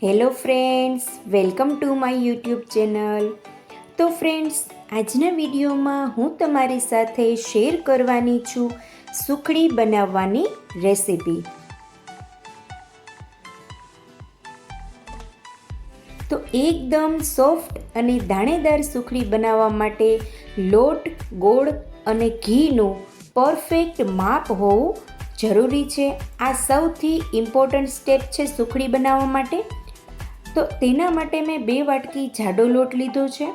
Hello friends welcome to my YouTube channel તો friends આજના વિડીયોમાં હું તમારી સાથે શેર કરવાની છું સુખડી બનાવવાની રેસીપી તો, એકદમ સોફ્ટ અને દાણેદાર સુખડી બનાવવા માટે લોટ, ગોળ અને ઘીનું પરફેક્ટ માપ હોવું જરૂરી છે. આ સૌથી ઇમ્પોર્ટન્ટ સ્ટેપ છે સુખડી બનાવવા માટે. તો તેના માટે મેં બે વાટકી જાડો લોટ લીધો છે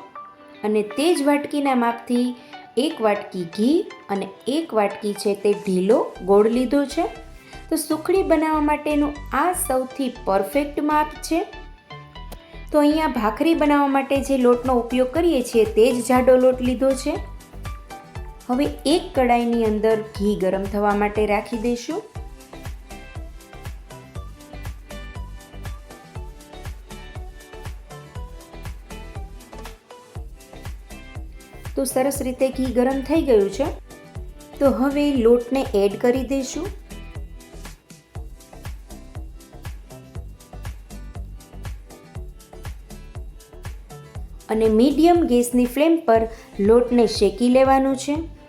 અને તે જ વાટકીના માપથી એક વાટકી ઘી અને એક વાટકી છે તે ઢીલો ગોળ લીધો છે. તો સુખડી બનાવવા માટેનું આ સૌથી પરફેક્ટ માપ છે. તો અહીંયા ભાખરી બનાવવા માટે જે લોટનો ઉપયોગ કરીએ છીએ તે જ જાડો લોટ લીધો છે. હવે એક કડાઈની અંદર ઘી ગરમ થવા માટે રાખી દઈશું. તો સરસ રીતે ઘી ગરમ થઈ ગયું છે. તો હવે લોટને એડ કરી દઈશું. અને મીડિયમ ગેસની ફ્લેમ પર લોટને શેકી લેવાનું છે.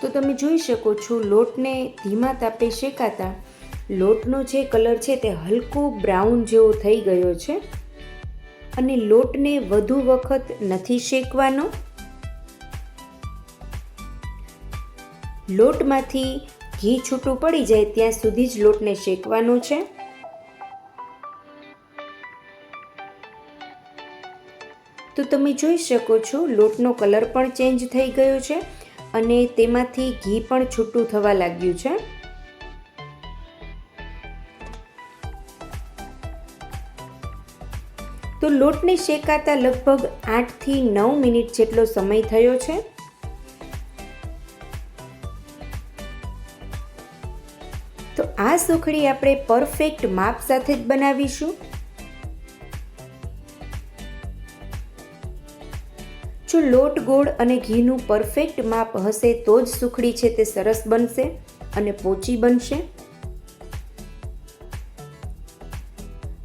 તો તમે જોઈ શકો છો, લોટને ધીમા તાપે શેકાતા. લોટનો જે કલર છે તે હલકો બ્રાઉન જેવો થઈ ગયો છે. અને લોટને વધુ વખત નથી શેકવાનો. લોટમાંથી ઘી છૂટું પડી જાય ત્યાં સુધી જ લોટને શેકવાનો છે. તો તમે જોઈ શકો છો, લોટનો કલર પણ ચેન્જ થઈ ગયો છે. અને તેમાંથી ઘી પણ છૂટું થવા લાગ્યું છે. તો લોટને શેકાતા લગભગ આઠથી નવ મિનિટ જેટલો સમય થયો છે. તો આ સુખડી આપણે પરફેક્ટ માપ સાથે જ બનાવીશું. જો લોટ ગોળ અને ઘીનું પરફેક્ટ માપ હશે, તો જ સુખડી છે તે સરસ બનશે અને પોચી બનશે.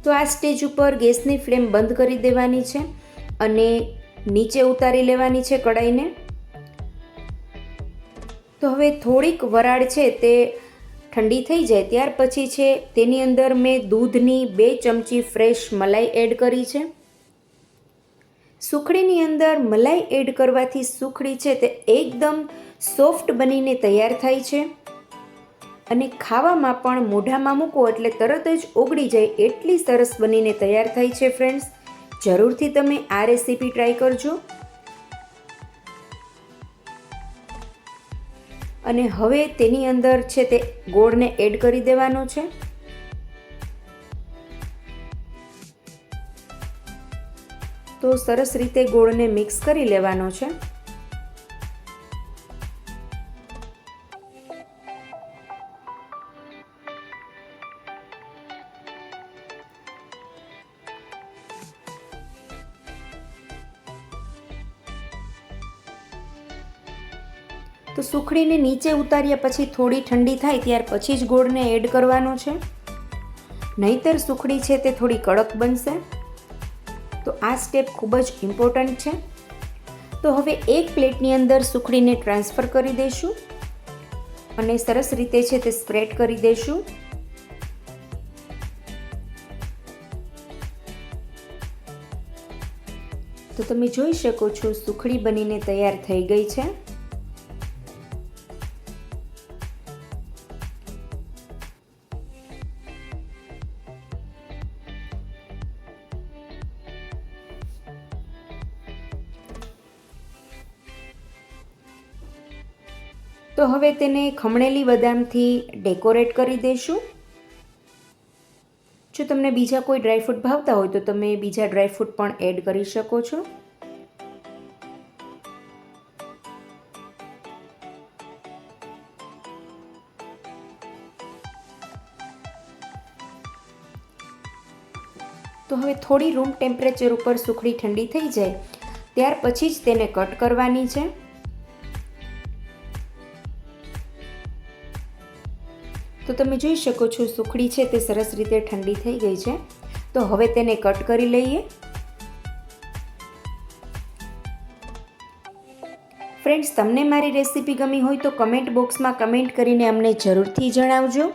તો આ સ્ટેજ ઉપર ગેસની ફ્લેમ બંધ કરી દેવાની છે અને નીચે ઉતારી લેવાની છે કડાઈને. તો હવે થોડીક વરાળ છે તે ઠંડી થઈ જાય ત્યાર પછી છે તેની અંદર મેં દૂધની બે ચમચી ફ્રેશ મલાઈ એડ કરી છે. સુખડીની અંદર મલાઈ એડ કરવાથી સુખડી છે તે એકદમ સોફ્ટ બનીને તૈયાર થાય છે. અને ખાવામાં પણ મોઢામાં મૂકો એટલે તરત જ ઓગળી જાય એટલી સરસ બનીને તૈયાર થાય છે ફ્રેન્ડ્સ. જરૂરથી તમે આ રેસીપી ટ્રાય કરજો. અને હવે તેની અંદર છે તે ગોળને એડ કરી દેવાનો છે. તો સરસ રીતે ગોળને મિક્સ કરી લેવાનો છે. તો સુખડીને નીચે ઉતાર્યા પછી થોડી ઠંડી થાય ત્યાર પછી જ ગોળને એડ કરવાનો છે. નહીતર સુખડી છે તે થોડી કડક બનશે. તો આ સ્ટેપ ખૂબ જ ઇમ્પોર્ટન્ટ છે. તો હવે એક પ્લેટની અંદર સુખડીને ટ્રાન્સફર કરી દઈશું. અને સરસ રીતે છે તે સ્પ્રેડ કરી દઈશું. તો તમે જોઈ શકો છો સુખડી બનીને તૈયાર થઈ ગઈ છે. તો હવે તેને ખમણેલી બદામથી ડેકોરેટ કરી દઈશું જો તમને બીજા કોઈ ડ્રાયફ્રૂટ ભાવતા હોય તો તમે બીજા ડ્રાયફ્રૂટ પણ એડ કરી શકો છો. તો હવે થોડી રૂમ ટેમ્પરેચર ઉપર સુખડી ઠંડી થઈ જાય, ત્યાર પછી જ તેને કટ કરવાની છે. તો તમે જોઈ શકો છો, સુખડી છે તે સરસ રીતે ઠંડી થઈ ગઈ છે. તો હવે તેને કટ કરી લઈએ. ફ્રેન્ડ્સ, તમને મારી રેસીપી ગમી હોય તો કમેન્ટ બોક્સમાં કમેન્ટ કરીને અમને જરૂરથી જણાવજો.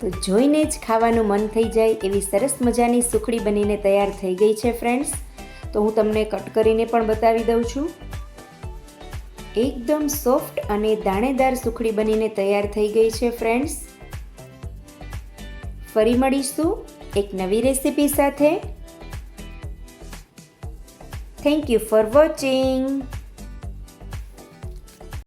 તો જોઈને જ ખાવાનું મન થઈ જાય એવી સરસ મજાની સુખડી બનીને તૈયાર થઈ ગઈ છે ફ્રેન્ડ્સ તો હું તમને કટ કરીને પણ બતાવી દઉં છું. એકદમ સોફ્ટ અને દાણેદાર સુખડી બનીને તૈયાર થઈ ગઈ છે ફ્રેન્ડ્સ ફરી મળીશું એક નવી રેસીપી સાથે. Thank you for watching